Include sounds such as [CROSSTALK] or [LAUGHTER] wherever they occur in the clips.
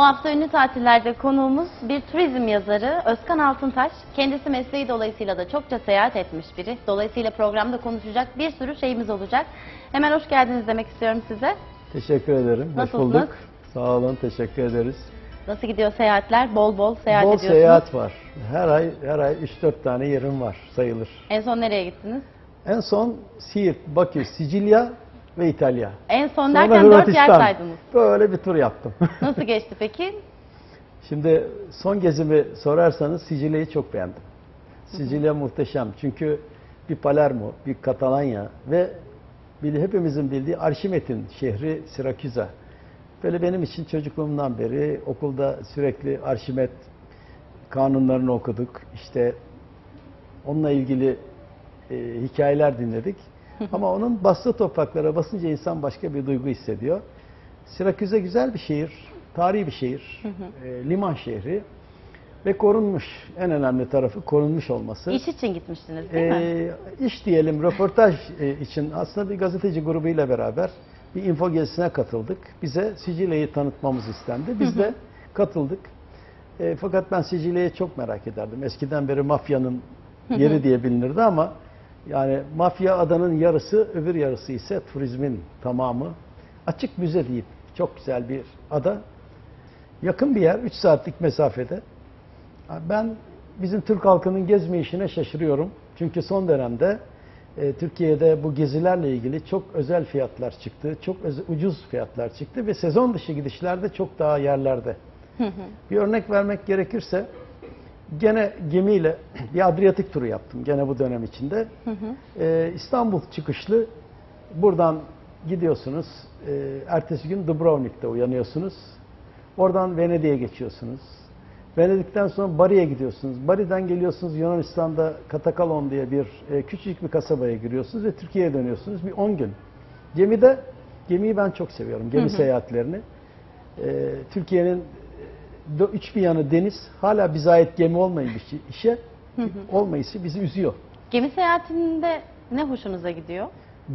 Bu hafta ünlü tatillerde konuğumuz bir turizm yazarı Özkan Altıntaş. Kendisi mesleği dolayısıyla da çokça seyahat etmiş biri. Dolayısıyla programda konuşacak bir sürü şeyimiz olacak. Hemen hoş geldiniz demek istiyorum size. Teşekkür ederim. Hoş Nasılsınız? bulduk. Sağ olun, teşekkür ederiz. Nasıl gidiyor seyahatler? Bol bol seyahat Bol ediyorsunuz. seyahat var. Her ay her ay 3-4 tane yerim var sayılır. En son nereye gittiniz? En son Siirt, Bakü, Sicilya ve İtalya. En son Sonra derken dört yer saydınız. Böyle bir tur yaptım. [LAUGHS] Nasıl geçti peki? Şimdi son gezimi sorarsanız Sicilya'yı çok beğendim. Sicilya muhteşem. Çünkü bir Palermo, bir Katalanya ve bir hepimizin bildiği Arşimet'in şehri Sirakusa. Böyle benim için çocukluğumdan beri okulda sürekli Arşimet kanunlarını okuduk. İşte onunla ilgili e, hikayeler dinledik. [LAUGHS] Ama onun bastığı topraklara basınca insan başka bir duygu hissediyor. Sirakusa güzel bir şehir, tarihi bir şehir, e, liman şehri ve korunmuş. En önemli tarafı korunmuş olması. İş için gitmiştiniz değil mi? Ee, iş diyelim röportaj e, için aslında bir gazeteci grubuyla beraber bir info gezisine katıldık. Bize Sicilya'yı tanıtmamız istendi. Biz de katıldık. E, fakat ben Sicilya'yı çok merak ederdim. Eskiden beri mafyanın yeri diye bilinirdi ama yani mafya adanın yarısı, öbür yarısı ise turizmin tamamı. Açık müze deyip çok güzel bir ada. Yakın bir yer, 3 saatlik mesafede. Ben bizim Türk halkının gezme işine şaşırıyorum. Çünkü son dönemde e, Türkiye'de bu gezilerle ilgili çok özel fiyatlar çıktı. Çok ucuz fiyatlar çıktı ve sezon dışı gidişlerde çok daha yerlerde. bir örnek vermek gerekirse gene gemiyle [CLEARS THROAT] bir Adriyatik turu yaptım gene bu dönem içinde. E, İstanbul çıkışlı buradan gidiyorsunuz. E, ertesi gün Dubrovnik'te uyanıyorsunuz. Oradan Venedik'e geçiyorsunuz. Venedik'ten sonra Bari'ye gidiyorsunuz. Bari'den geliyorsunuz Yunanistan'da Katakalon diye bir e, küçücük bir kasabaya giriyorsunuz ve Türkiye'ye dönüyorsunuz. Bir 10 gün. Gemide, gemiyi ben çok seviyorum. Gemi seyahatlerini. E, Türkiye'nin e, dö- üç bir yanı deniz. Hala bize ait gemi olmayın bir işe olmayışı bizi üzüyor. Gemi seyahatinde ne hoşunuza gidiyor?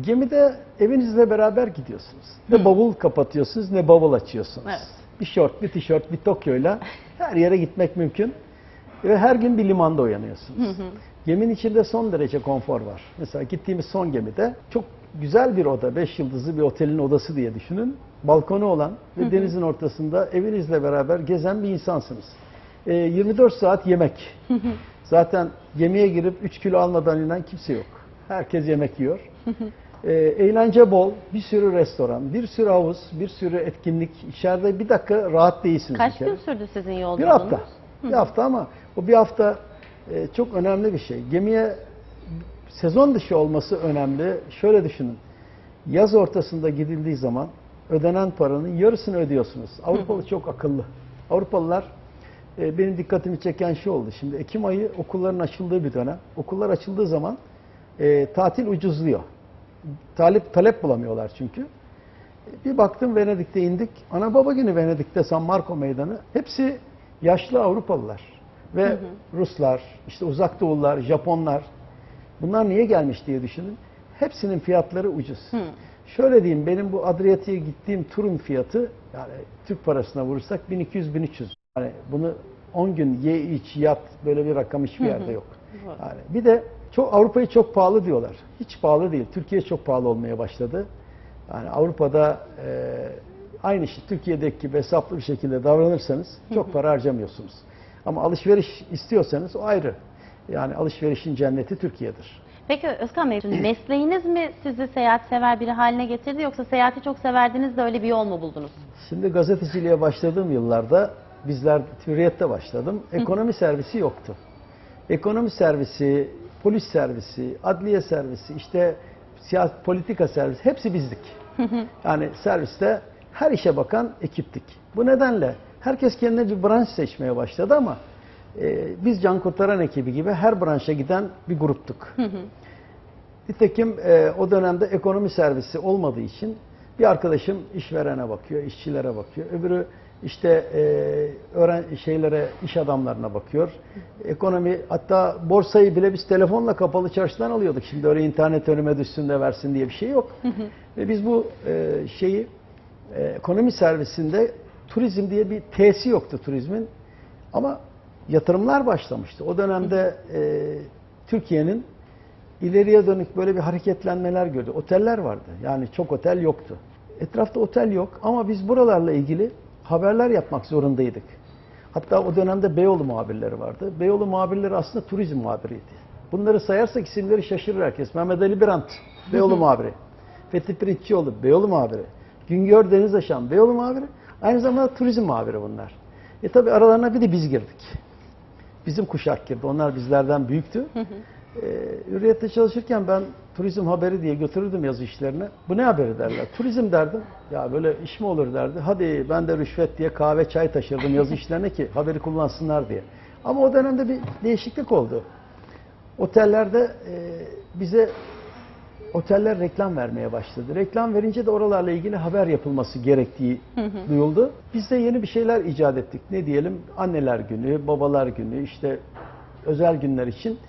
Gemide evinizle beraber gidiyorsunuz. Ne bavul kapatıyorsunuz ne bavul açıyorsunuz. Evet. Bir şort, bir tişört, bir tokyoyla her yere gitmek mümkün. Ve her gün bir limanda uyanıyorsunuz. Geminin içinde son derece konfor var. Mesela gittiğimiz son gemide çok güzel bir oda, 5 yıldızlı bir otelin odası diye düşünün. Balkonu olan ve denizin ortasında evinizle beraber gezen bir insansınız. Ee, 24 saat yemek. Zaten gemiye girip 3 kilo almadan inen kimse yok. Herkes yemek yiyor. Ee, eğlence bol, bir sürü restoran, bir sürü havuz, bir sürü etkinlik. İçeride bir dakika rahat değilsiniz. Kaç bir gün sürdü sizin Bir yolculuğunuz? hafta. Bir hafta ama bu bir hafta e, çok önemli bir şey. Gemiye sezon dışı olması önemli. Şöyle düşünün. Yaz ortasında gidildiği zaman ödenen paranın yarısını ödüyorsunuz. Avrupalı çok akıllı. Avrupalılar e, benim dikkatimi çeken şey oldu. Şimdi Ekim ayı okulların açıldığı bir dönem. Okullar açıldığı zaman e, tatil ucuzluyor. Talip talep bulamıyorlar çünkü. Bir baktım Venedik'te indik. Ana baba günü Venedik'te San Marco Meydanı. Hepsi yaşlı Avrupalılar. Ve Ruslar, işte uzak doğullar, Japonlar. Bunlar niye gelmiş diye düşünün. Hepsinin fiyatları ucuz. Şöyle diyeyim benim bu Adriyatik'e gittiğim turun fiyatı yani Türk parasına vurursak 1200-1300. Yani bunu 10 gün ye iç yat böyle bir rakam hiçbir yerde yok. Yani bir de çok Avrupa'yı çok pahalı diyorlar. Hiç pahalı değil. Türkiye çok pahalı olmaya başladı. Yani Avrupa'da e, aynı şey Türkiye'deki gibi hesaplı bir şekilde davranırsanız çok para harcamıyorsunuz. Ama alışveriş istiyorsanız o ayrı. Yani alışverişin cenneti Türkiye'dir. Peki Özkan Bey, şimdi [CLEARS THROAT] mesleğiniz mi sizi seyahat sever biri haline getirdi yoksa seyahati çok severdiniz de öyle bir yol mu buldunuz? Şimdi gazeteciliğe başladığım yıllarda bizler Hürriyet'te başladım. Ekonomi servisi yoktu. Ekonomi servisi, polis servisi, adliye servisi, işte siyaset politika servisi hepsi bizdik. Yani serviste her işe bakan ekiptik. Bu nedenle herkes kendine bir branş seçmeye başladı ama e, biz can kurtaran ekibi gibi her branşa giden bir gruptuk. Nitekim e, o dönemde ekonomi servisi olmadığı için bir arkadaşım işverene bakıyor, işçilere bakıyor. Öbürü işte e, öğren şeylere, iş adamlarına bakıyor. Ekonomi hatta borsayı bile biz telefonla kapalı çarşıdan alıyorduk. Şimdi öyle internet önüme düşsün de versin diye bir şey yok. Ve biz bu e, şeyi e, ekonomi servisinde turizm diye bir T'si yoktu turizmin. Ama yatırımlar başlamıştı. O dönemde e, Türkiye'nin ileriye dönük böyle bir hareketlenmeler gördü. Oteller vardı. Yani çok otel yoktu. Etrafta otel yok ama biz buralarla ilgili haberler yapmak zorundaydık. Hatta o dönemde Beyoğlu muhabirleri vardı. Beyoğlu muhabirleri aslında turizm muhabiriydi. Bunları sayarsak isimleri şaşırır herkes. Mehmet Ali Birant, Beyoğlu [LAUGHS] muhabiri. Fethi Pirinççioğlu, Beyoğlu muhabiri. Güngör Denizaşan, Beyoğlu muhabiri. Aynı zamanda turizm muhabiri bunlar. E tabi aralarına bir de biz girdik. Bizim kuşak girdi. Onlar bizlerden büyüktü. Ee, Hürriyet'te çalışırken ben turizm haberi diye götürürdüm yazı işlerine. Bu ne haberi derler. Turizm derdim. Ya böyle iş mi olur derdi. Hadi ben de rüşvet diye kahve çay taşırdım yazı işlerine ki haberi kullansınlar diye. Ama o dönemde bir değişiklik oldu. Otellerde e, bize oteller reklam vermeye başladı. Reklam verince de oralarla ilgili haber yapılması gerektiği duyuldu. Biz de yeni bir şeyler icat ettik. Ne diyelim? Anneler günü, babalar günü, işte özel günler için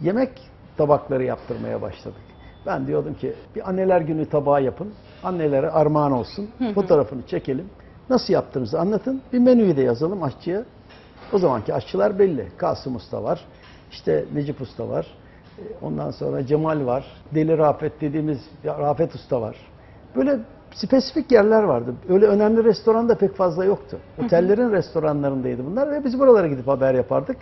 yemek tabakları yaptırmaya başladık. Ben diyordum ki bir anneler günü tabağı yapın. Annelere armağan olsun. Fotoğrafını çekelim. Nasıl yaptığınızı anlatın. Bir menüyü de yazalım aşçıya. O zamanki aşçılar belli. Kasım Usta var. işte Necip Usta var. Ondan sonra Cemal var. Deli Rafet dediğimiz Rafet Usta var. Böyle spesifik yerler vardı. Öyle önemli restoran da pek fazla yoktu. Otellerin restoranlarındaydı bunlar ve biz buralara gidip haber yapardık.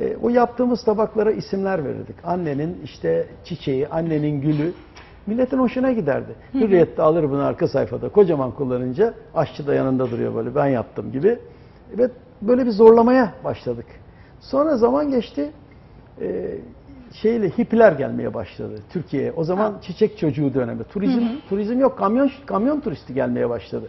E, o yaptığımız tabaklara isimler verirdik. Annenin işte çiçeği, annenin gülü. Milletin hoşuna giderdi. Hürriyet'te alır bunu arka sayfada kocaman kullanınca aşçı da yanında duruyor böyle ben yaptım gibi. Evet böyle bir zorlamaya başladık. Sonra zaman geçti. E, şeyle hippiler gelmeye başladı Türkiye'ye. O zaman çiçek çocuğu dönemi. Turizm turizm yok. Kamyon kamyon turisti gelmeye başladı.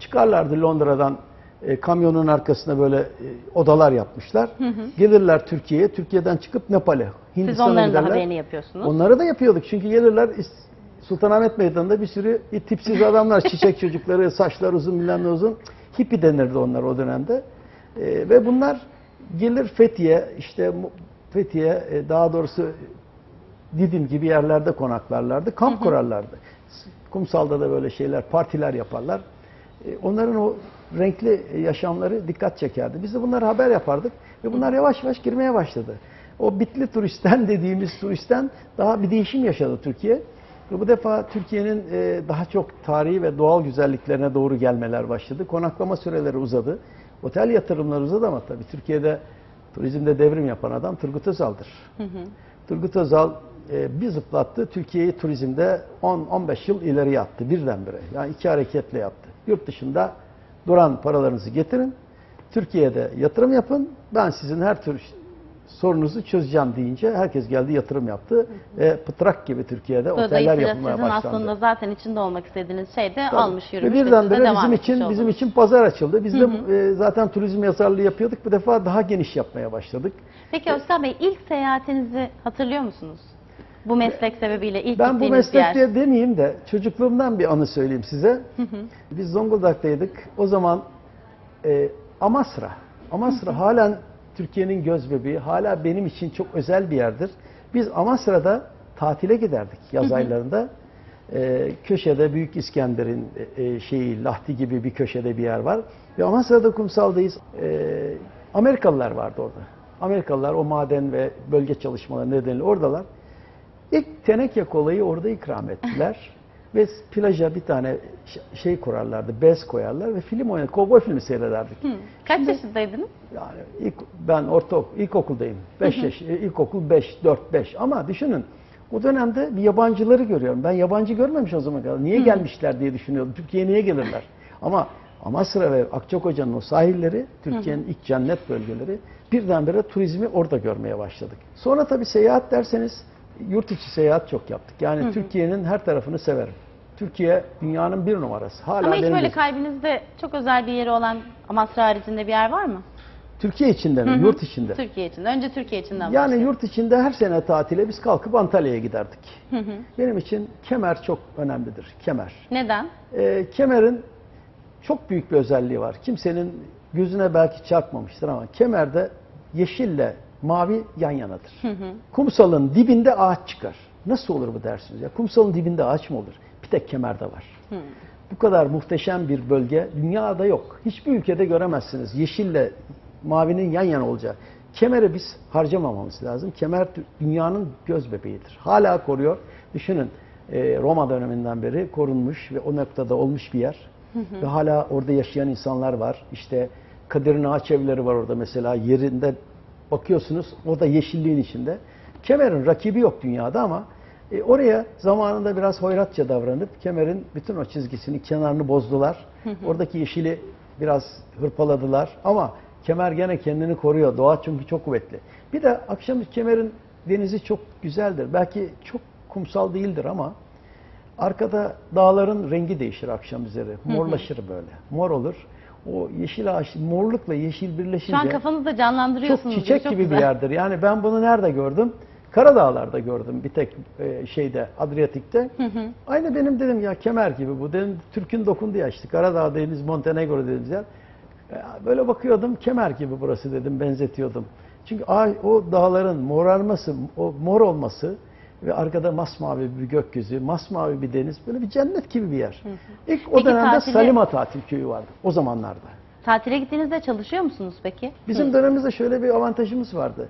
Çıkarlardı Londra'dan e, kamyonun arkasına böyle e, odalar yapmışlar. Gelirler Türkiye'ye. Türkiye'den çıkıp Nepal'e, Siz Hindistan'a onların da haberini yapıyorsunuz. Onları da yapıyorduk. Çünkü gelirler Sultanahmet Meydanı'nda bir sürü tipsiz adamlar, [LAUGHS] çiçek çocukları, saçlar uzun, bilmem uzun. Hippi denirdi onlar o dönemde. Ee, ve bunlar gelir Fethiye, işte Fethiye, e, daha doğrusu Didim gibi yerlerde konaklarlardı. Kamp kurarlardı. S- Kumsalda da böyle şeyler, partiler yaparlar. E, Onların o renkli yaşamları dikkat çekerdi. Biz de bunları haber yapardık ve bunlar yavaş yavaş girmeye başladı. O bitli turistten [LAUGHS] dediğimiz turistten daha bir değişim yaşadı Türkiye. Ve bu defa Türkiye'nin e, daha çok tarihi ve doğal güzelliklerine doğru gelmeler başladı. Konaklama süreleri uzadı. Otel yatırımları uzadı ama tabii Türkiye'de turizmde devrim yapan adam Turgut Özal'dır. Turgut Özal e, bir zıplattı. Türkiye'yi turizmde 10-15 yıl ileriye attı birdenbire. Yani iki hareketle yaptı. Yurt dışında duran paralarınızı getirin. Türkiye'de yatırım yapın. Ben sizin her tür sorunuzu çözeceğim deyince herkes geldi yatırım yaptı. Ve pıtrak gibi Türkiye'de oteller yapılmaya sizin başlandı. aslında zaten içinde olmak istediğiniz şey de Tabii. almış yürümüş Ve birdenbire bizim için oldunuz. bizim için pazar açıldı. Biz de e, zaten turizm yazarlığı yapıyorduk. Bu defa daha geniş yapmaya başladık. Peki Özkan Bey ilk seyahatinizi hatırlıyor musunuz? Bu meslek sebebiyle ilk Ben bu yer. meslekte demeyeyim de çocukluğumdan bir anı söyleyeyim size. Biz Zonguldak'taydık. O zaman e, Amasra. Amasra halen Türkiye'nin göz bebeği. Hala benim için çok özel bir yerdir. Biz Amasra'da tatile giderdik yaz aylarında. E, köşede Büyük İskender'in e, e, şeyi Lahti gibi bir köşede bir yer var. Ve Amasra'da kumsaldayız. E, Amerikalılar vardı orada. Amerikalılar o maden ve bölge çalışmaları nedeniyle oradalar. İlk teneke kolayı orada ikram ettiler. [LAUGHS] ve plaja bir tane şey kurarlardı, bez koyarlar ve film oynar, kovboy filmi seyrederdik. Hı. Kaç yaşındaydınız? Yani ilk, ben orta ilkokuldayım. 5 yaş, e, ilkokul 5, 4, 5. Ama düşünün o dönemde bir yabancıları görüyorum. Ben yabancı görmemiş o zaman kadar. Niye gelmişler diye düşünüyordum. Türkiye'ye niye gelirler? Ama Amasra ve Akçakoca'nın o sahilleri, Türkiye'nin ilk cennet bölgeleri birdenbire turizmi orada görmeye başladık. Sonra tabii seyahat derseniz yurt içi seyahat çok yaptık. Yani Türkiye'nin her tarafını severim. Türkiye dünyanın bir numarası. Hala Ama hiç böyle gözüm- kalbinizde çok özel bir yeri olan Amasra haricinde bir yer var mı? Türkiye içinde mi? Yurt içinde. Türkiye için. Önce Türkiye içinden Yani başlayalım. yurt içinde her sene tatile biz kalkıp Antalya'ya giderdik. Benim için kemer çok önemlidir. Kemer. Neden? Ee, kemerin çok büyük bir özelliği var. Kimsenin gözüne belki çarpmamıştır ama kemerde yeşille mavi yan yanadır. Kumsalın dibinde ağaç çıkar. Nasıl olur bu dersiniz ya? Kumsalın dibinde ağaç mı olur? Tek kemerde var. Bu kadar muhteşem bir bölge dünyada yok. Hiçbir ülkede göremezsiniz. Yeşille mavinin yan yana olacağı. Kemeri biz harcamamamız lazım. Kemer dünyanın göz bebeğidir. Hala koruyor. Düşünün e, Roma döneminden beri korunmuş ve o noktada olmuş bir yer. Ve hala orada yaşayan insanlar var. İşte Kadir'in ağaç evleri var orada mesela. Yerinde bakıyorsunuz o da yeşilliğin içinde. Kemer'in rakibi yok dünyada ama e, oraya zamanında biraz hoyratça davranıp Kemer'in bütün o çizgisini, kenarını bozdular. Oradaki yeşili biraz hırpaladılar ama Kemer gene kendini koruyor. Doğa çünkü çok kuvvetli. Bir de akşam Kemer'in denizi çok güzeldir. Belki çok kumsal değildir ama arkada dağların rengi değişir akşam üzeri. Morlaşır böyle. Mor olur. O yeşil ağaç, morlukla yeşil birleşince Şu an kafanızda çok canlandırıyorsunuz. çiçek çok gibi güzel. bir yerdir. Yani ben bunu nerede gördüm? Karadağlar'da gördüm bir tek e, şeyde Adriyatik'te. Aynı benim dedim ya kemer gibi bu. Dedim Türk'ün dokundu ya işte Karadağ dediğimiz Montenegro dediğimiz yer. E, Böyle bakıyordum kemer gibi burası dedim benzetiyordum. Çünkü ağ- o dağların morarması, o mor olması ve arkada masmavi bir gökyüzü, masmavi bir deniz böyle bir cennet gibi bir yer. İlk o Peki dönemde tatili- Salima tatil köyü vardı o zamanlarda. Tatile gittiğinizde çalışıyor musunuz peki? Bizim dönemimizde şöyle bir avantajımız vardı.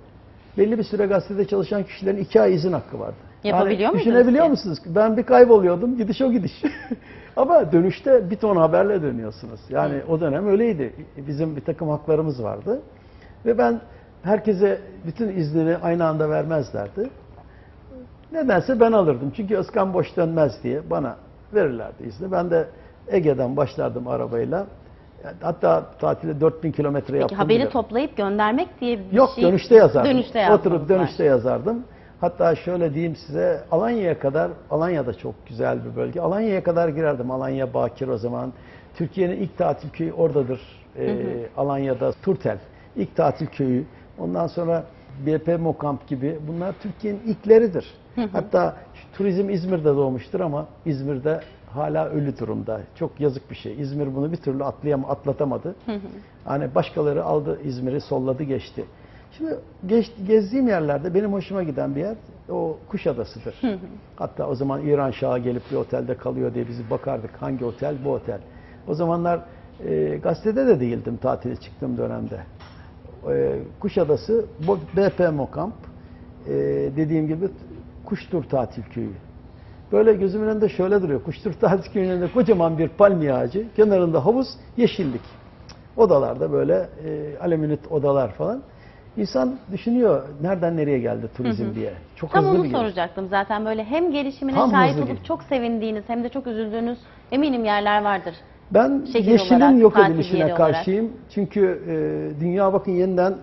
Belli bir süre gazetede çalışan kişilerin iki ay izin hakkı vardı. Yapabiliyor muydunuz Düşünebiliyor ki? musunuz? Ben bir kayboluyordum, gidiş o gidiş. [LAUGHS] Ama dönüşte bir ton haberle dönüyorsunuz. Yani o dönem öyleydi. Bizim bir takım haklarımız vardı. Ve ben herkese bütün iznini aynı anda vermezlerdi. Nedense ben alırdım. Çünkü Özkan boş dönmez diye bana verirlerdi izni. Ben de Ege'den başlardım arabayla. Hatta tatili 4000 kilometre Peki yaptım. haberi bile. toplayıp göndermek diye bir Yok şey... dönüşte yazardım. Dönüşte Oturup dönüşte yazardım. Hatta şöyle diyeyim size Alanya'ya kadar, Alanya da çok güzel bir bölge. Alanya'ya kadar girerdim. Alanya Bakir o zaman. Türkiye'nin ilk tatil köyü oradadır. Ee, Alanya'da Turtel. İlk tatil köyü. Ondan sonra BP Mokamp gibi. Bunlar Türkiye'nin ilkleridir. Hatta şu turizm İzmir'de doğmuştur ama İzmir'de hala ölü durumda. Çok yazık bir şey. İzmir bunu bir türlü atlayam atlatamadı. Hani başkaları aldı İzmir'i, solladı geçti. Şimdi geç, gezdiğim yerlerde benim hoşuma giden bir yer o Kuşadası'dır. Hatta o zaman İran Şahı gelip bir otelde kalıyor diye biz bakardık. Hangi otel? Bu otel. O zamanlar e, gazetede de değildim tatile çıktığım dönemde. E, Kuşadası, BP Mokamp, e, dediğim gibi Kuştur Tatil Köyü. Böyle gözümün önünde şöyle duruyor. Kuştur [LAUGHS] Tatil Köyü'nün önünde kocaman bir palmiye ağacı, kenarında havuz, yeşillik. Odalarda böyle e, alüminyum odalar falan. İnsan düşünüyor nereden nereye geldi turizm diye. Çok Tam hızlı onu bir geliş. soracaktım zaten böyle hem gelişimine Tam şahit olup çok sevindiğiniz hem de çok üzüldüğünüz eminim yerler vardır. Ben Şehir yeşilin olarak, yok edilişine olarak. karşıyım. Çünkü e, dünya bakın yeniden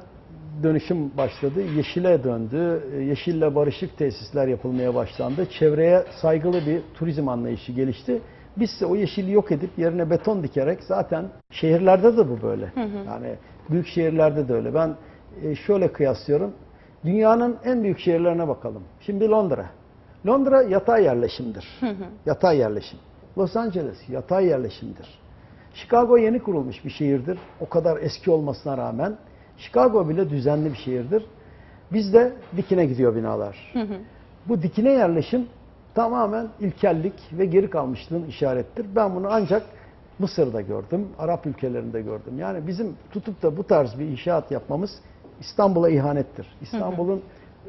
dönüşüm başladı. Yeşile döndü. E, Yeşille barışık tesisler yapılmaya başlandı. Çevreye saygılı bir turizm anlayışı gelişti. Bizse o yeşili yok edip yerine beton dikerek zaten şehirlerde de bu böyle. Yani büyük şehirlerde de öyle. Ben e, şöyle kıyaslıyorum. Dünyanın en büyük şehirlerine bakalım. Şimdi Londra. Londra yatay yerleşimdir. Yatay yerleşim. Los Angeles yatay yerleşimdir. Chicago yeni kurulmuş bir şehirdir. O kadar eski olmasına rağmen Chicago bile düzenli bir şehirdir. Bizde dikine gidiyor binalar. Bu dikine yerleşim tamamen ilkellik ve geri kalmışlığın işarettir. Ben bunu ancak Mısır'da gördüm, Arap ülkelerinde gördüm. Yani bizim tutup da bu tarz bir inşaat yapmamız İstanbul'a ihanettir. İstanbul'un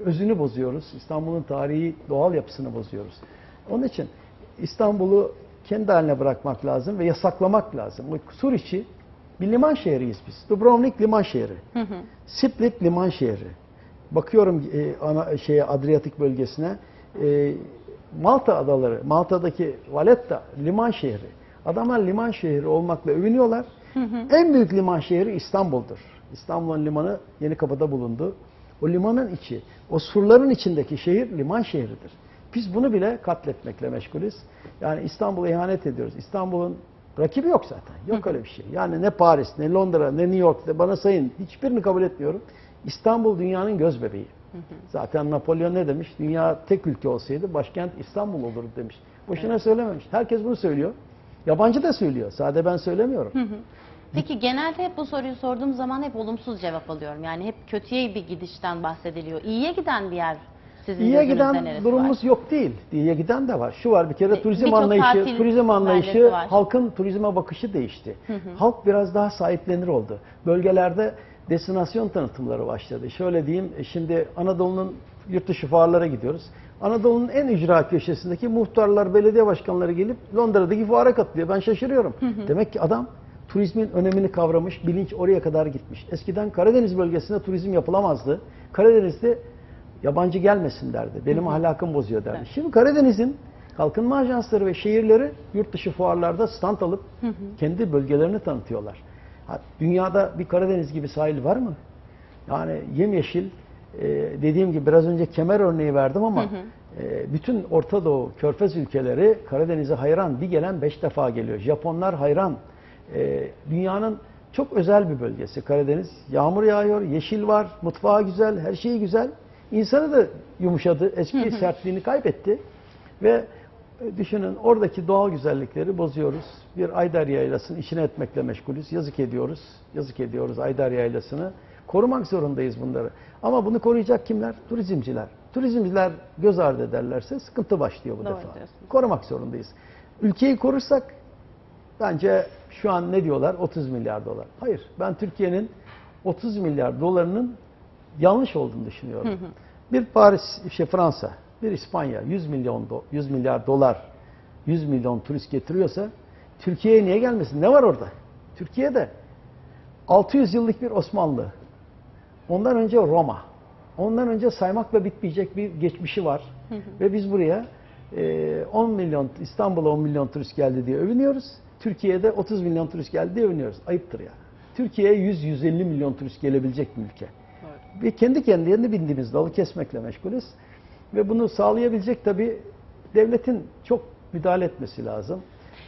özünü bozuyoruz. İstanbul'un tarihi doğal yapısını bozuyoruz. Onun için İstanbul'u kendi haline bırakmak lazım ve yasaklamak lazım. O Suriçi bir liman şehriyiz biz. Dubrovnik liman şehri. Split liman şehri. Bakıyorum e, ana şeye Adriyatik bölgesine. E, Malta adaları, Malta'daki Valletta liman şehri. Adamlar liman şehri olmakla övünüyorlar. En büyük liman şehri İstanbul'dur. İstanbul'un limanı Yenikapı'da bulundu. O limanın içi, o surların içindeki şehir liman şehridir. Biz bunu bile katletmekle meşgulüz. Yani İstanbul'a ihanet ediyoruz. İstanbul'un rakibi yok zaten. Yok öyle bir şey. Yani ne Paris, ne Londra, ne New York bana sayın. Hiçbirini kabul etmiyorum. İstanbul dünyanın göz bebeği. Zaten Napolyon ne demiş? Dünya tek ülke olsaydı başkent İstanbul olurdu demiş. Boşuna söylememiş. Herkes bunu söylüyor. Yabancı da söylüyor. Sade ben söylemiyorum. Peki genelde hep bu soruyu sorduğum zaman hep olumsuz cevap alıyorum. Yani hep kötüye bir gidişten bahsediliyor. İyiye giden bir yer Sizin İyiye giden durumumuz var? yok değil. İyiye giden de var. Şu var bir kere Bir- turizm birçok anlayışı, turizm anlayışı, var. halkın turizme bakışı değişti. Halk biraz daha sahiplenir oldu. Bölgelerde destinasyon tanıtımları başladı. Şöyle diyeyim, e, şimdi Anadolu'nun yurt dışı fuarlara gidiyoruz. Anadolu'nun en ücra köşesindeki muhtarlar, belediye başkanları gelip Londra'daki fuara katılıyor. Ben şaşırıyorum. Demek ki adam turizmin önemini kavramış, bilinç oraya kadar gitmiş. Eskiden Karadeniz bölgesinde turizm yapılamazdı. Karadeniz'de yabancı gelmesin derdi. Benim ahlakım bozuyor derdi. Şimdi Karadeniz'in kalkınma ajansları ve şehirleri yurt dışı fuarlarda stand alıp kendi bölgelerini tanıtıyorlar. Ha, dünyada bir Karadeniz gibi sahil var mı? Yani yemyeşil e, dediğim gibi biraz önce kemer örneği verdim ama e, bütün Orta Doğu, Körfez ülkeleri Karadeniz'e hayran. Bir gelen beş defa geliyor. Japonlar hayran. E, dünyanın çok özel bir bölgesi Karadeniz. Yağmur yağıyor, yeşil var, mutfağı güzel, her şeyi güzel. İnsanı da yumuşadı, eski sertliğini kaybetti. Ve e, düşünün oradaki doğal güzellikleri bozuyoruz. Bir Aydar Yaylası'nın içine etmekle meşgulüz. Yazık ediyoruz. Yazık ediyoruz Aydar Yaylası'nı. Korumak zorundayız bunları. Ama bunu koruyacak kimler? Turizmciler. Turizmciler göz ardı ederlerse sıkıntı başlıyor bu Doğru defa. diyorsunuz. Korumak zorundayız. Ülkeyi korursak bence şu an ne diyorlar? 30 milyar dolar. Hayır. Ben Türkiye'nin 30 milyar dolarının yanlış olduğunu düşünüyorum. Bir Paris, işte Fransa, bir İspanya 100 milyon do- 100 milyar dolar 100 milyon turist getiriyorsa Türkiye'ye niye gelmesin? Ne var orada? Türkiye'de 600 yıllık bir Osmanlı. Ondan önce Roma. Ondan önce saymakla bitmeyecek bir geçmişi var. Ve biz buraya e, 10 milyon, İstanbul'a 10 milyon turist geldi diye övünüyoruz. Türkiye'de 30 milyon turist geldi diye övünüyoruz. Ayıptır ya. Türkiye'ye 100-150 milyon turist gelebilecek bir ülke. Ve kendi kendilerine bindiğimiz dalı kesmekle meşgulüz. Ve bunu sağlayabilecek tabii devletin çok müdahale etmesi lazım.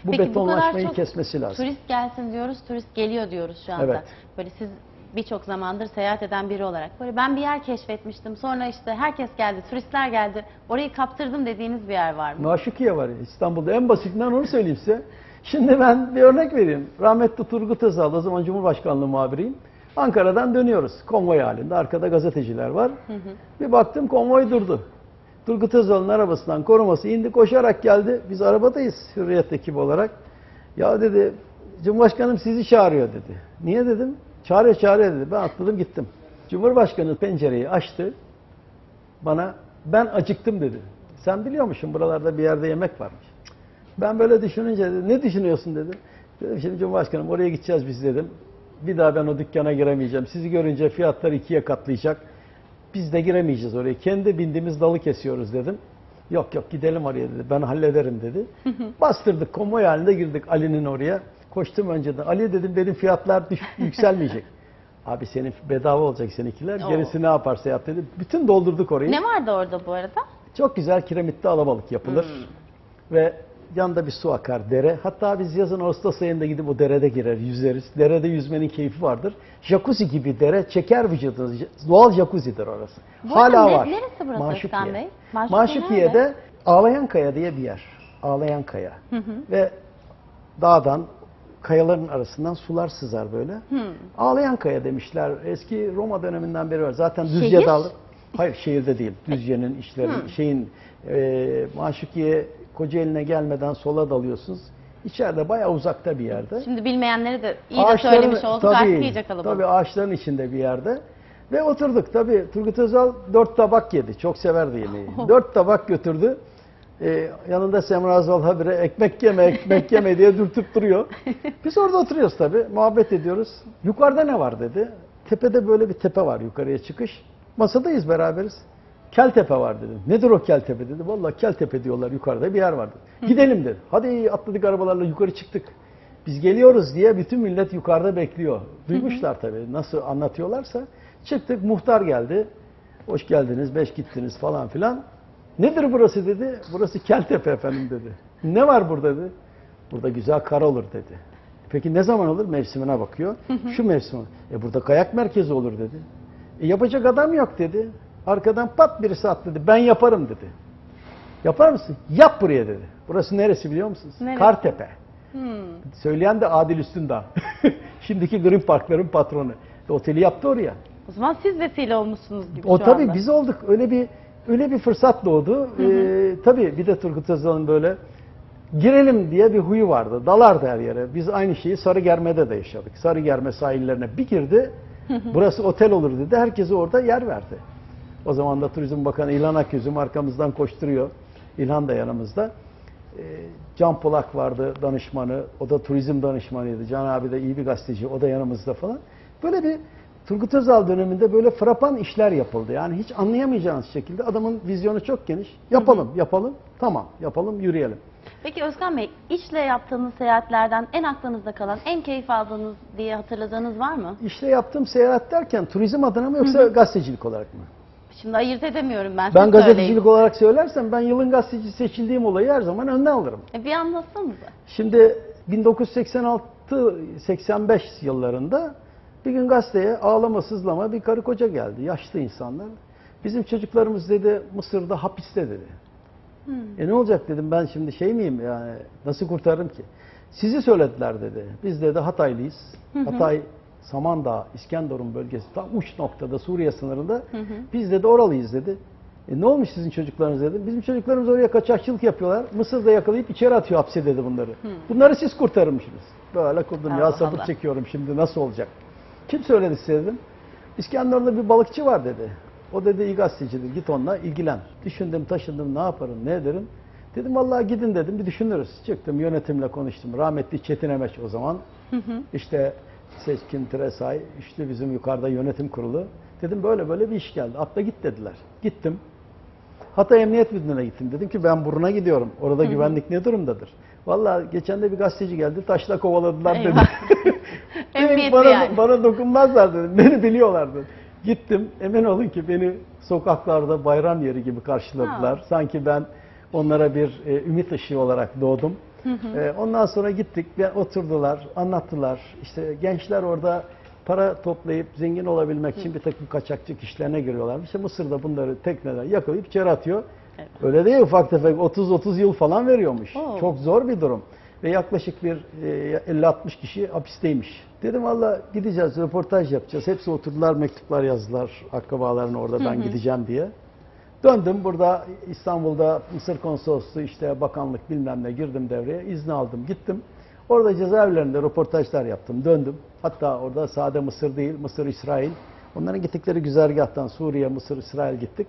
Bu Peki, bu kadar betonlaşmayı çok kesmesi lazım. Turist gelsin diyoruz, turist geliyor diyoruz şu anda. Evet. Böyle siz birçok zamandır seyahat eden biri olarak böyle ben bir yer keşfetmiştim. Sonra işte herkes geldi, turistler geldi. Orayı kaptırdım dediğiniz bir yer var mı? Maşukiye var İstanbul'da en basitinden onu söyleyeyim size. Şimdi ben bir örnek vereyim. Rahmetli Turgut Özal, o zaman Cumhurbaşkanlığı muhabiriyim. Ankara'dan dönüyoruz konvoy halinde. Arkada gazeteciler var. Bir baktım konvoy durdu. Turgut Özal'ın arabasından koruması indi koşarak geldi. Biz arabadayız Hürriyet ekibi olarak. Ya dedi Cumhurbaşkanım sizi çağırıyor dedi. Niye dedim? Çağırıyor çağırıyor dedi. Ben atladım gittim. Cumhurbaşkanı pencereyi açtı. Bana ben acıktım dedi. Sen biliyor musun buralarda bir yerde yemek varmış. Ben böyle düşününce dedi, ne düşünüyorsun dedi. Dedim şimdi Cumhurbaşkanım oraya gideceğiz biz dedim. Bir daha ben o dükkana giremeyeceğim. Sizi görünce fiyatlar ikiye katlayacak. Biz de giremeyeceğiz oraya. Kendi bindiğimiz dalı kesiyoruz dedim. Yok yok gidelim oraya dedi. Ben hallederim dedi. [LAUGHS] Bastırdık konvoy halinde girdik Ali'nin oraya. Koştum önceden. Ali dedim benim fiyatlar düş, [LAUGHS] yükselmeyecek. Abi senin bedava olacak seninkiler. Oo. Gerisi ne yaparsa yap dedi. Bütün doldurduk orayı. Ne vardı orada bu arada? Çok güzel kiremitli alabalık yapılır. Ve yanında bir su akar dere. Hatta biz yazın Ağustos ayında gidip o derede girer, yüzeriz. Derede yüzmenin keyfi vardır. Jacuzzi gibi dere çeker vücudunuzu. Doğal jacuzzidir orası. Bu arada Hala ne- var. neresi burası Maşukiye. Özkan Bey? Maşukiye Maşukiye'de? Ağlayan Kaya diye bir yer. Ağlayan Kaya. Ve dağdan kayaların arasından sular sızar böyle. Ağlayan Kaya demişler. Eski Roma döneminden beri var. Zaten Düzce Şehir? Dağlı. Hayır şehirde değil. Düzce'nin işlerin şeyin e, Maşukiye Kocaeli'ne gelmeden sola dalıyorsunuz. İçeride bayağı uzakta bir yerde. Şimdi bilmeyenleri de iyi de söylemiş olduk artık iyice kalabalık. Tabii ağaçların içinde bir yerde. Ve oturduk tabii. Turgut Özal dört tabak yedi. Çok severdi yemeği. [LAUGHS] dört tabak götürdü. Ee, yanında Semra Azal habire ekmek yeme, ekmek yeme diye dürtüp duruyor. Biz orada oturuyoruz tabii. Muhabbet ediyoruz. Yukarıda ne var dedi. Tepede böyle bir tepe var yukarıya çıkış. Masadayız beraberiz. Keltepe var dedim. Nedir o Keltepe dedi. Vallahi Keltepe diyorlar yukarıda bir yer vardı. Gidelim dedi. Hadi atladık arabalarla yukarı çıktık. Biz geliyoruz diye bütün millet yukarıda bekliyor. Duymuşlar tabii nasıl anlatıyorlarsa. Çıktık muhtar geldi. Hoş geldiniz, beş gittiniz falan filan. Nedir burası dedi. Burası Keltepe efendim dedi. Ne var burada dedi. Burada güzel kar olur dedi. Peki ne zaman olur? Mevsimine bakıyor. Şu mevsim. E burada kayak merkezi olur dedi. E yapacak adam yok dedi. Arkadan pat birisi atladı. Ben yaparım dedi. Yapar mısın? Yap buraya dedi. Burası neresi biliyor musunuz? Neresi? Kartepe. Hmm. Söyleyen de Adil Üstündağ. [LAUGHS] Şimdiki Green Parkların patronu. Oteli yaptı oraya. O zaman siz vesile olmuşsunuz gibi O şu tabii anda. biz olduk. Öyle bir öyle bir fırsat doğdu. Ee, tabii bir de Turgut Özal'ın böyle girelim diye bir huyu vardı. Dalardı her yere. Biz aynı şeyi Sarıgerme'de de yaşadık. Sarıgerme sahillerine bir girdi. Burası otel olur dedi. Herkese orada yer verdi. O zaman da Turizm Bakanı İlhan Akyüzüm arkamızdan koşturuyor. İlhan da yanımızda. Ee, Can Polak vardı danışmanı. O da turizm danışmanıydı. Can abi de iyi bir gazeteci. O da yanımızda falan. Böyle bir Turgut Özal döneminde böyle frapan işler yapıldı. Yani hiç anlayamayacağınız şekilde adamın vizyonu çok geniş. Yapalım, yapalım, tamam, yapalım, yürüyelim. Peki Özkan Bey, işle yaptığınız seyahatlerden en aklınızda kalan, en keyif aldığınız diye hatırladığınız var mı? İşte yaptığım seyahat derken turizm adına mı yoksa gazetecilik olarak mı? Şimdi ayırt edemiyorum ben. Ben siz gazetecilik olarak söylersem ben yılın gazetecisi seçildiğim olayı her zaman önden alırım. E, bir anlatsanıza. Şimdi 1986-85 yıllarında bir gün gazeteye ağlama sızlama bir karı koca geldi. Yaşlı insanlar. Bizim çocuklarımız dedi Mısır'da hapiste dedi. E ne olacak dedim ben şimdi şey miyim yani nasıl kurtarırım ki? Sizi söylediler dedi. Biz dedi Hataylıyız. Hatay Samandağ, İskenderun bölgesi tam uç noktada Suriye sınırında. Biz dedi oralıyız dedi. E ne olmuş sizin çocuklarınız dedim. Bizim çocuklarımız oraya kaçakçılık yapıyorlar. Mısır'da yakalayıp içeri atıyor hapse dedi bunları. Bunları siz kurtarırmışsınız. Böyle kurdum ya Allah sabır Allah. çekiyorum şimdi nasıl olacak? Kim söyledi size dedim. İskenderun'da bir balıkçı var dedi. O dedi iyi gazetecidir git onunla ilgilen. Düşündüm taşındım ne yaparım ne ederim. Dedim vallahi gidin dedim bir düşünürüz. Çıktım yönetimle konuştum. Rahmetli Çetin Emeç o zaman. İşte Seçkin Tresay, işte bizim yukarıda yönetim kurulu. Dedim böyle böyle bir iş geldi. Atla git dediler. Gittim. Hatay Emniyet Müdürlüğü'ne gittim. Dedim ki ben buruna gidiyorum. Orada güvenlik ne durumdadır? Vallahi geçen de bir gazeteci geldi. Taşla kovaladılar dedi. [LAUGHS] [LAUGHS] Dedim, bana, yani. bana dokunmazlar dedim. [LAUGHS] Beni biliyorlar dedim. Gittim. Emin olun ki beni sokaklarda bayram yeri gibi karşıladılar. Sanki ben onlara bir e, ümit ışığı olarak doğdum. E, ondan sonra gittik ve oturdular, anlattılar. İşte gençler orada para toplayıp zengin olabilmek için bir takım kaçakçılık işlerine giriyorlar. İşte Mısır'da bunları tekneden yakalayıp içeri atıyor. Evet. Öyle değil ufak tefek 30-30 yıl falan veriyormuş. Oo. Çok zor bir durum. Ve yaklaşık bir e, 50-60 kişi hapisteymiş. Dedim valla gideceğiz, röportaj yapacağız. Hepsi oturdular, mektuplar yazdılar akrabalarına orada ben gideceğim diye. Döndüm burada İstanbul'da Mısır konsolosluğu işte bakanlık bilmem ne girdim devreye. izni aldım gittim. Orada cezaevlerinde röportajlar yaptım. Döndüm. Hatta orada sade Mısır değil Mısır İsrail. Onların gittikleri güzergahtan Suriye, Mısır, İsrail gittik.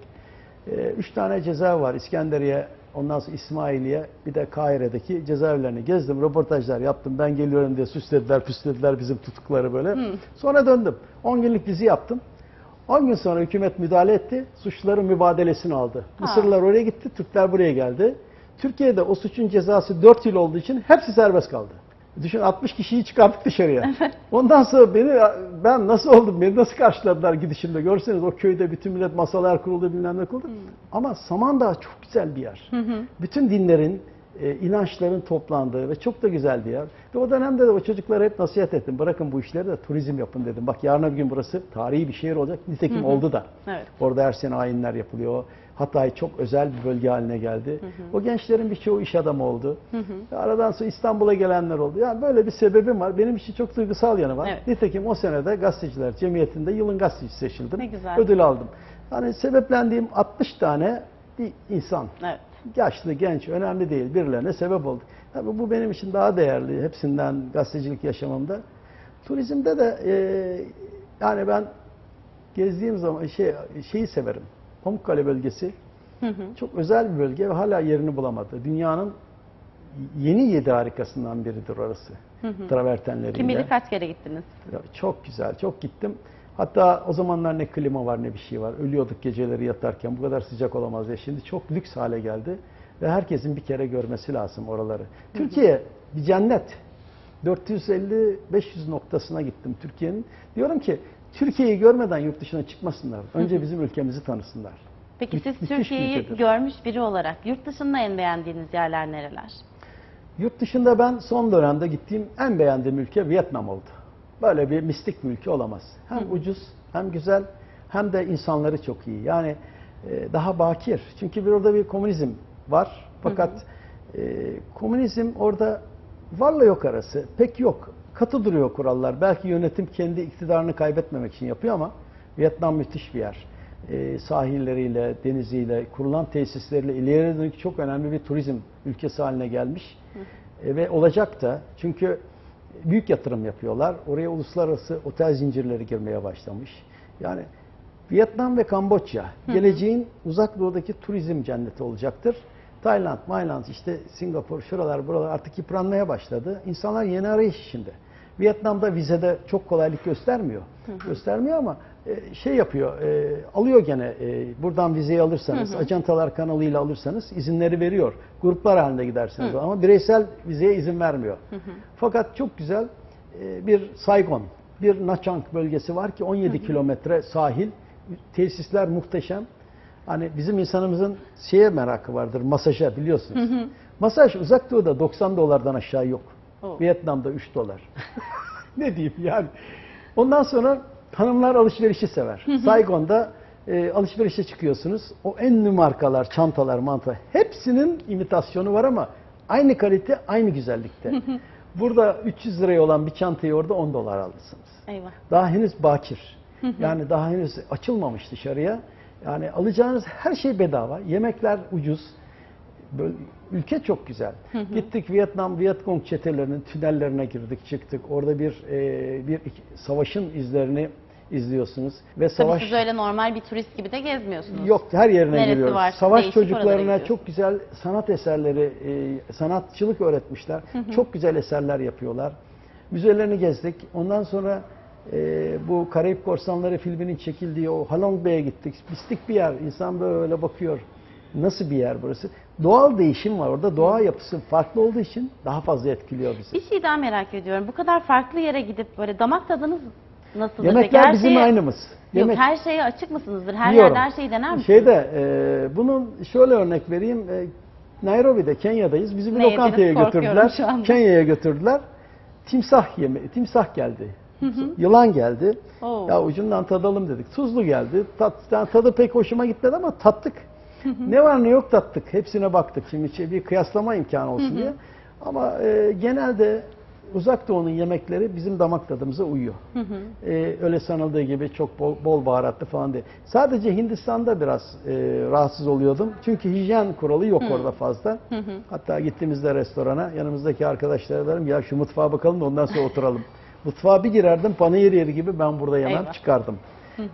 Ee, üç tane cezaevi var. İskenderiye, ondan sonra İsmailiye, bir de Kahire'deki cezaevlerini gezdim. Röportajlar yaptım. Ben geliyorum diye süslediler, püslediler bizim tutukları böyle. Sonra döndüm. 10 günlük dizi yaptım. 10 gün sonra hükümet müdahale etti. Suçluların mübadelesini aldı. Mısırlılar oraya gitti, Türkler buraya geldi. Türkiye'de o suçun cezası 4 yıl olduğu için hepsi serbest kaldı. Düşün 60 kişiyi çıkarttık dışarıya. [LAUGHS] Ondan sonra beni ben nasıl oldum, beni nasıl karşıladılar gidişimde. Görseniz o köyde bütün millet masalar kuruldu bilmem ne kuruldu. Ama Samandağ çok güzel bir yer. Bütün dinlerin, e, inançların toplandığı ve çok da güzel bir yer. Ve o dönemde de o çocuklara hep nasihat ettim. Bırakın bu işleri de turizm yapın dedim. Bak yarın bir gün burası tarihi bir şehir olacak. Nitekim oldu da. Evet. Orada her sene ayinler yapılıyor. Hatay çok özel bir bölge haline geldi. O gençlerin birçoğu iş adamı oldu. Ve Aradan sonra İstanbul'a gelenler oldu. Yani böyle bir sebebim var. Benim için çok duygusal yanı var. Evet. Nitekim o senede gazeteciler cemiyetinde yılın gazetecisi seçildim. Ne güzel. Ödül aldım. Yani sebeplendiğim 60 tane bir insan. Evet. Yaşlı, genç, önemli değil. Birilerine sebep olduk. Tabii bu benim için daha değerli hepsinden gazetecilik yaşamımda. Turizmde de e, yani ben gezdiğim zaman şey şeyi severim. Pamukkale bölgesi çok özel bir bölge ve hala yerini bulamadı. Dünyanın yeni yedi harikasından biridir orası. Travertenleriyle. Kim bilir kaç kere gittiniz? Ya Çok güzel, çok gittim. Hatta o zamanlar ne klima var ne bir şey var. Ölüyorduk geceleri yatarken bu kadar sıcak olamaz ya. Şimdi çok lüks hale geldi ve herkesin bir kere görmesi lazım oraları. Türkiye bir cennet. 450-500 noktasına gittim Türkiye'nin. Diyorum ki Türkiye'yi görmeden yurt dışına çıkmasınlar. Önce bizim ülkemizi tanısınlar. Peki siz bir Türkiye'yi görmüş biri olarak yurt dışında en beğendiğiniz yerler nereler? Yurt dışında ben son dönemde gittiğim en beğendiğim ülke Vietnam oldu. Böyle bir mistik bir ülke olamaz. Hem ucuz hem güzel hem de insanları çok iyi. Yani e, daha bakir. Çünkü bir orada bir komünizm var. Fakat e, komünizm orada varla yok arası pek yok. Katı duruyor kurallar. Belki yönetim kendi iktidarını kaybetmemek için yapıyor ama Vietnam müthiş bir yer. e, sahilleriyle, deniziyle, kurulan tesisleriyle ileriye dönük çok önemli bir turizm ülkesi haline gelmiş. E, ve olacak da çünkü büyük yatırım yapıyorlar. Oraya uluslararası otel zincirleri girmeye başlamış. Yani Vietnam ve Kamboçya geleceğin uzak doğudaki turizm cenneti olacaktır. Tayland, Mayland, işte Singapur, şuralar buralar artık yıpranmaya başladı. İnsanlar yeni arayış içinde. Vietnam'da vizede çok kolaylık göstermiyor. Göstermiyor ama şey yapıyor, e, alıyor gene e, buradan vizeyi alırsanız, ajantalar kanalıyla alırsanız izinleri veriyor. Gruplar halinde giderseniz ama bireysel vizeye izin vermiyor. Fakat çok güzel e, bir Saigon, bir Nha Trang bölgesi var ki 17 kilometre sahil, tesisler muhteşem. Hani bizim insanımızın şeye merakı vardır, masaja biliyorsunuz. Masaj uzak doğuda 90 dolardan aşağı yok. Oh. Vietnam'da 3 dolar. [LAUGHS] ne diyeyim yani. Ondan sonra hanımlar alışverişi sever. Saigon'da e, alışverişe çıkıyorsunuz. O en ünlü markalar, çantalar, manta hepsinin imitasyonu var ama aynı kalite, aynı güzellikte. Burada 300 liraya olan bir çantayı orada 10 dolar alırsınız. Eyvah. Daha henüz bakir. Yani daha henüz açılmamış dışarıya. Yani alacağınız her şey bedava. Yemekler ucuz. Böyle, ülke çok güzel. Gittik Vietnam, Vietcong çetelerinin tünellerine girdik, çıktık. Orada bir e, bir savaşın izlerini izliyorsunuz ve Tabii savaş siz öyle normal bir turist gibi de gezmiyorsunuz. Yok her yerine Neresi giriyoruz. varsa Savaş çocuklarına çok güzel sanat eserleri, e, sanatçılık öğretmişler. Çok güzel eserler yapıyorlar. Müzelerini gezdik. Ondan sonra e, bu Karayip Korsanları filminin çekildiği o Halong Bay'e gittik. Mistik bir yer. İnsan böyle bakıyor. Nasıl bir yer burası? Doğal değişim var orada. Doğa yapısı farklı olduğu için daha fazla etkiliyor bizi. Bir şey daha merak ediyorum. Bu kadar farklı yere gidip böyle damak tadınız peki? Yemekler Her bizim şeye- aynımız. Yok Yemek- her şeye açık mısınızdır? Her Biliyorum. yerde her şeyi dener misiniz? Şeyde e, bunun şöyle örnek vereyim. E, Nairobi'de Kenya'dayız. Bizi bir Ne lokantaya götürdüler. Kenya'ya götürdüler. Timsah yeme timsah geldi. Yılan geldi. Oo. Ya ucundan tadalım dedik. Tuzlu geldi. Tat, yani tadı pek hoşuma gitmedi ama tattık. ne var ne yok tattık. Hepsine baktık. Şimdi şey, bir kıyaslama imkanı olsun diye. Ama e, genelde Uzak Doğu'nun yemekleri bizim damak tadımıza uyuyor. Ee, öyle sanıldığı gibi çok bol, bol baharatlı falan değil. Sadece Hindistan'da biraz e, rahatsız oluyordum. Çünkü hijyen kuralı yok orada fazla. Hatta gittiğimizde restorana yanımızdaki arkadaşlara dedim ya şu mutfağa bakalım da ondan sonra oturalım. [LAUGHS] Mutfağa bir girerdim panayır yeri gibi ben burada yemem Eyvah. çıkardım.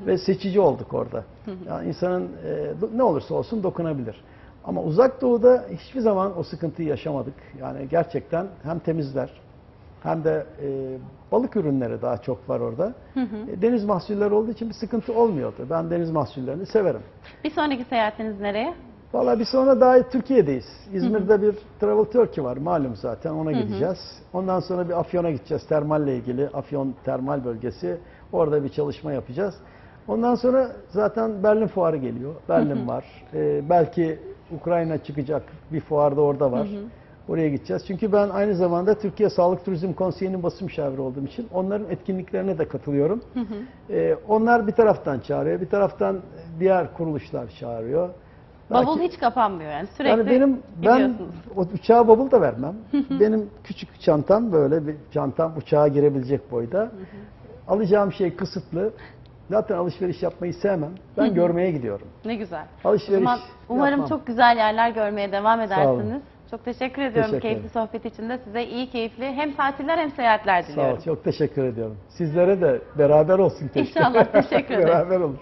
Ve seçici olduk orada. Yani insanın e, ne olursa olsun dokunabilir. Ama uzak doğuda hiçbir zaman o sıkıntıyı yaşamadık. Yani gerçekten hem temizler hem de e, balık ürünleri daha çok var orada. E, deniz mahsulleri olduğu için bir sıkıntı olmuyordu. Ben deniz mahsullerini severim. Bir sonraki seyahatiniz nereye? Valla bir sonra daha Türkiye'deyiz. İzmir'de bir Travel Turkey var malum zaten ona gideceğiz. Ondan sonra bir Afyon'a gideceğiz termalle ilgili. Afyon termal bölgesi. Orada bir çalışma yapacağız. Ondan sonra zaten Berlin fuarı geliyor. Berlin var. E, belki Ukrayna çıkacak bir fuarda orada var. Oraya gideceğiz. Çünkü ben aynı zamanda Türkiye Sağlık Turizm Konseyi'nin basın müşaviri olduğum için onların etkinliklerine de katılıyorum. Ee, onlar bir taraftan çağırıyor, bir taraftan diğer kuruluşlar çağırıyor. Bavul Belki- hiç kapanmıyor yani sürekli yani benim ben o uçağa bavul da vermem. benim küçük çantam böyle bir çantam uçağa girebilecek boyda. Alacağım şey kısıtlı. Zaten alışveriş yapmayı sevmem. Ben görmeye gidiyorum. Ne güzel. Alışveriş O zaman umarım yapmam. çok güzel yerler görmeye devam olun. Çok teşekkür ediyorum Teşekkür keyifli sohbet için de size iyi keyifli hem tatiller hem seyahatler Sağ diliyorum. ol. Çok teşekkür ediyorum. Sizlere de beraber olsun keşke. İnşallah, teşekkür [LAUGHS] ederim. beraber olur.